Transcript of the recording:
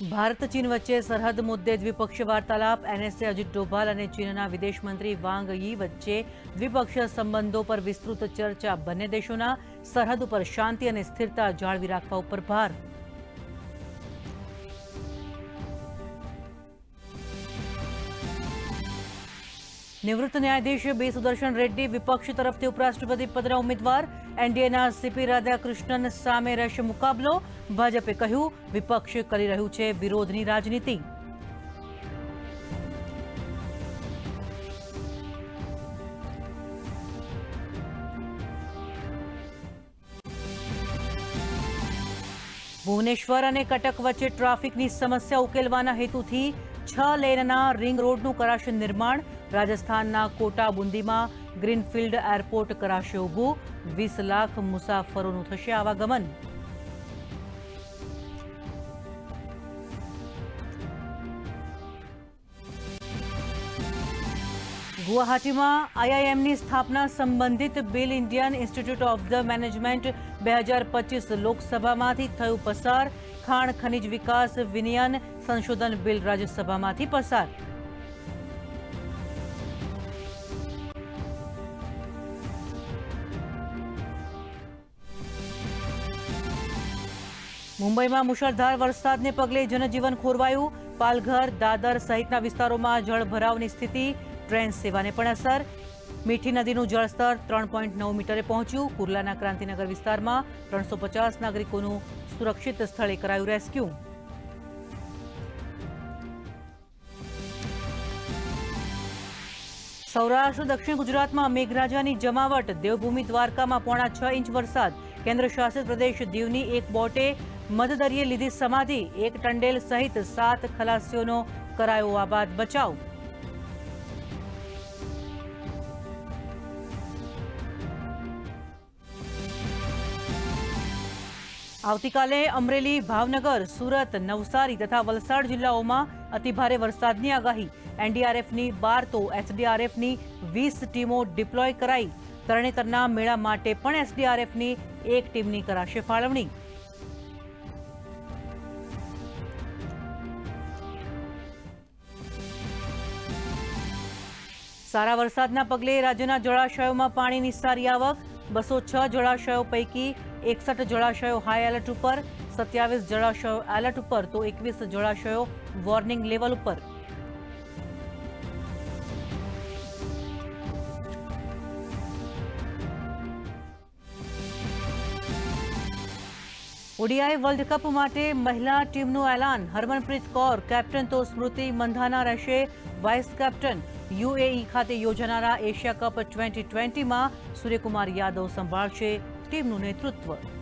ભારત ચીન વચ્ચે સરહદ મુદ્દે દ્વિપક્ષીય વાર્તાલાપ. એનએસએ અજીત ડોભાલ અને ચીનના વિદેશ મંત્રી વાંગ યી વચ્ચે દ્વિપક્ષીય સંબંધો પર વિસ્તૃત ચર્ચા. બંને દેશોના સરહદ ઉપર શાંતિ અને સ્થિરતા જાળવી રાખવા ઉપર ભાર. નિવૃત્ત ન્યાયાધીશ બી સુદર્શન રેડ્ડી વિપક્ષ તરફથી ઉપરાષ્ટ્રપતિ પદના ઉમેદવાર, એનડીએના સીપી રાધાકૃષ્ણન સામે રહેશે મુકાબલો. ભાજપે કહ્યું, વિપક્ષ કરી રહ્યું છે વિરોધની રાજનીતિ. ભુવનેશ્વર અને કટક વચ્ચે ટ્રાફિકની સમસ્યા ઉકેલવાના હેતુથી છ લેનના રિંગ રોડનું કરાશે નિર્માણ. રાજસ્થાનના કોટા બુંદીમાં ગ્રીનફિલ્ડ એરપોર્ટ કરાશે ઊભું. વીસ લાખ મુસાફરોનું થશે આવાગમન. ગુવાહાટીમાં આઈઆઈએમની સ્થાપના સંબંધિત bill Indian Institute of the Management બે હજાર પચીસ લોકસભામાંથી થયું પસાર. ખાણ ખનિજ વિકાસ વિનિયન સંશોધન બિલ રાજ્યસભામાંથી પસાર. મુંબઈમાં મુશળધાર વરસાદને પગલે જનજીવન ખોરવાયું. પાલઘર, દાદર સહિતના વિસ્તારોમાં જળભરાવની સ્થિતિ, ટ્રેન સેવાને પણ અસર. મીઠી નદીનું જળસ્તર ત્રણ પોઈન્ટ નવ મીટરે પહોંચ્યું. કુર્લાના ક્રાંતિનગર વિસ્તારમાં ત્રણસો પચાસ નાગરિકોનું સુરક્ષિત સ્થળે કરાયું રેસ્ક્યુ. સૌરાષ્ટ્ર, દક્ષિણ ગુજરાતમાં મેઘરાજાની જમાવટ. દેવભૂમિ દ્વારકામાં પોણા છ ઇંચ વરસાદ. કેન્દ્ર શાસિત પ્રદેશ દીવની એક બોટે મધદરિયે લીધી સમાધિ. એક ટંડેલ સહિત સાત ખલાસીઓનો કરાયો આબાદ બચાવ. આવતીકાલે અમરેલી, ભાવનગર, સુરત, નવસારી તથા વલસાડ જિલ્લાઓમાં અતિભારે વરસાદની આગાહી. એનડીઆરએફની બાર તો એસડીઆરએફની વીસ ટીમો ડિપ્લોય કરાઈ. તરણેતરના મેળા માટે પણ એસડીઆરએફની એક ટીમની કરાશે ફાળવણી. સારા વરસાદના પગલે રાજ્યના જળાશયોમાં પાણીની સારી આવક. બસો છ જળાશયો પૈકી એકસઠ જળાશયો હાઈ એલર્ટ ઉપર, સત્યાવીસ જળાશયો એલર્ટ ઉપર તો એકવીસ જળાશયો વોર્નિંગ લેવલ ઉપર. ઓડીઆઈ વર્લ્ડ કપ માટે મહિલા ટીમનું એલાન. હરમનપ્રીત કૌર, કેપ્ટન તો સ્મૃતિ મંધાના રહેશે, વાઇસ કેપ્ટન. યુએઈ ખાતે યોજાનારા એશિયા કપ ટ્વેન્ટી ટ્વેન્ટીમાં સૂર્યકુમાર યાદવ સંભાળશે ટીમનું નેતૃત્વ.